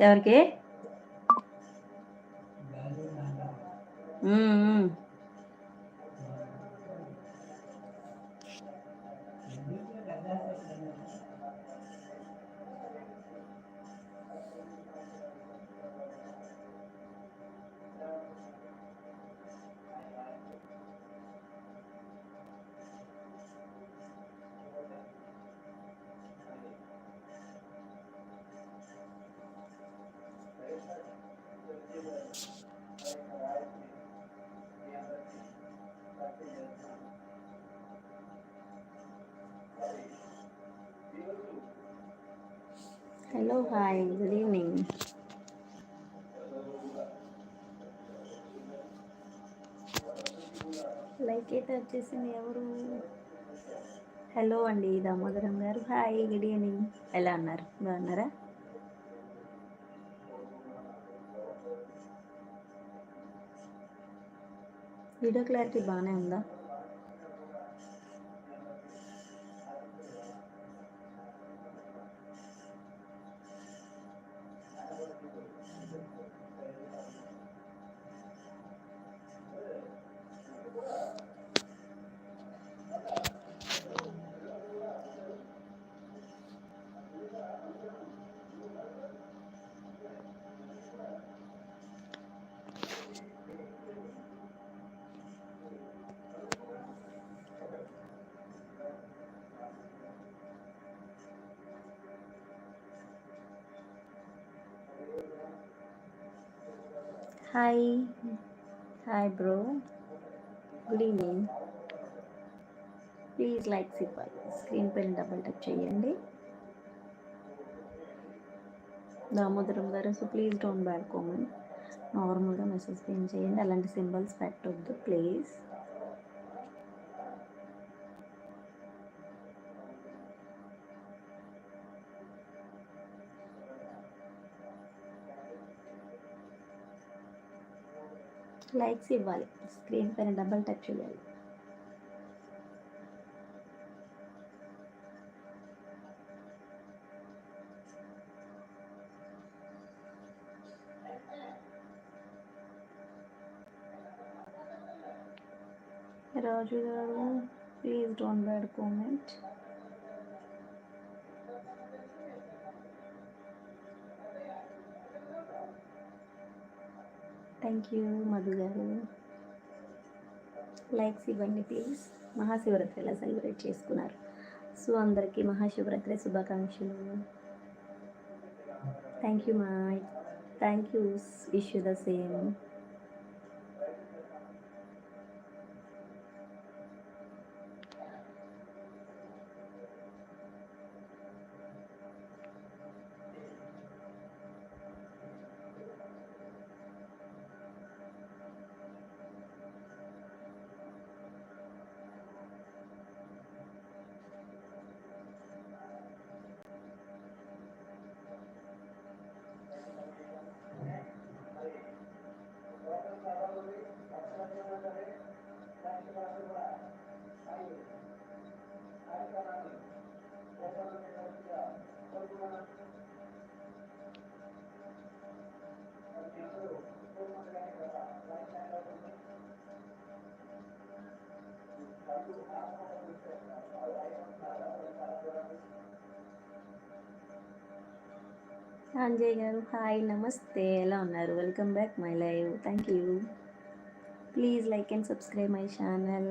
ఎవరికి? Hello hi good evening like అయితే వచ్చేసింది ఎవరు? హలో అండి దామోదరం గారు. హాయ్ గుడ్ ఈవినింగ్ ఎలా ఉన్నారు? బాగున్నారా? వీడియో క్లారిటీ బాగానే ఉందా? Hi hi bro good evening please likes ఇవ్వాలి స్క్రీన్ పైన డబుల్ టచ్ చేయండి. Damodaram garu so please don't bad comment నార్మల్గా మెసేజ్ పెయిన్ చేయండి. అలాంటి సింబల్స్ పెట్టొద్దు ప్లీజ్ లైక్స్ ఇవ్వాలి. స్క్రీన్ పైన డబల్ టచ్ చేయాలి. Raju garu please don't bad comment thank you Madhu garu likes ఇవ్వండి ప్లీజ్ మహాశివరాత్రి ఎలా సెలబ్రేట్ చేసుకున్నారు. సో అందరికీ మహాశివరాత్రి శుభాకాంక్షలు. థ్యాంక్ యూ మా thank you wish the same Sanjay garu hi నమస్తే. ఎలా ఉన్నారు? Welcome back my live thank you please like and subscribe my channel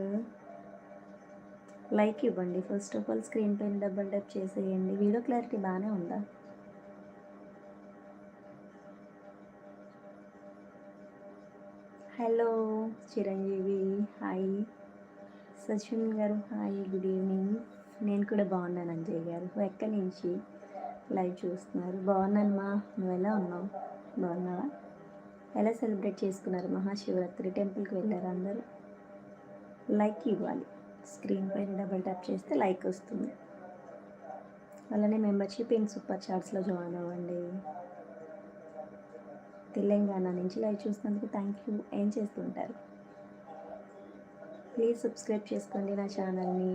like ఇవ్వండి. ఫస్ట్ ఆఫ్ ఆల్ స్క్రీన్ పైన డబుల్ టప్ చేసేయండి. వీడియో క్లారిటీ బాగానే ఉందా? Hello Chiranjeevi. Hi Sachin గారు hi good evening నేను కూడా బాగున్నాను అంజయ్ గారు. ఎక్కడి నుంచి? లైవ్ చూస్తున్నారు. బాగున్నాను మా. నువ్వు ఎలా ఉన్నావు? బాగున్నావా? ఎలా సెలబ్రేట్ చేసుకున్నారు మహాశివరాత్రి టెంపుల్కి వెళ్ళారు అందరూ? లైక్ ఇవ్వాలి. స్క్రీన్ పైన డబల్ ట్యాప్ చేస్తే లైక్ వస్తుంది. అలానే మెంబర్షిప్ ఇన్ సూపర్ చాట్స్లో జాయిన్ అవ్వండి. తెలంగాణ నుంచి లైవ్ చూసినందుకు థ్యాంక్ యూ. ఏం చేస్తుంటారు? ప్లీజ్ సబ్స్క్రైబ్ చేసుకోండి నా ఛానల్ని.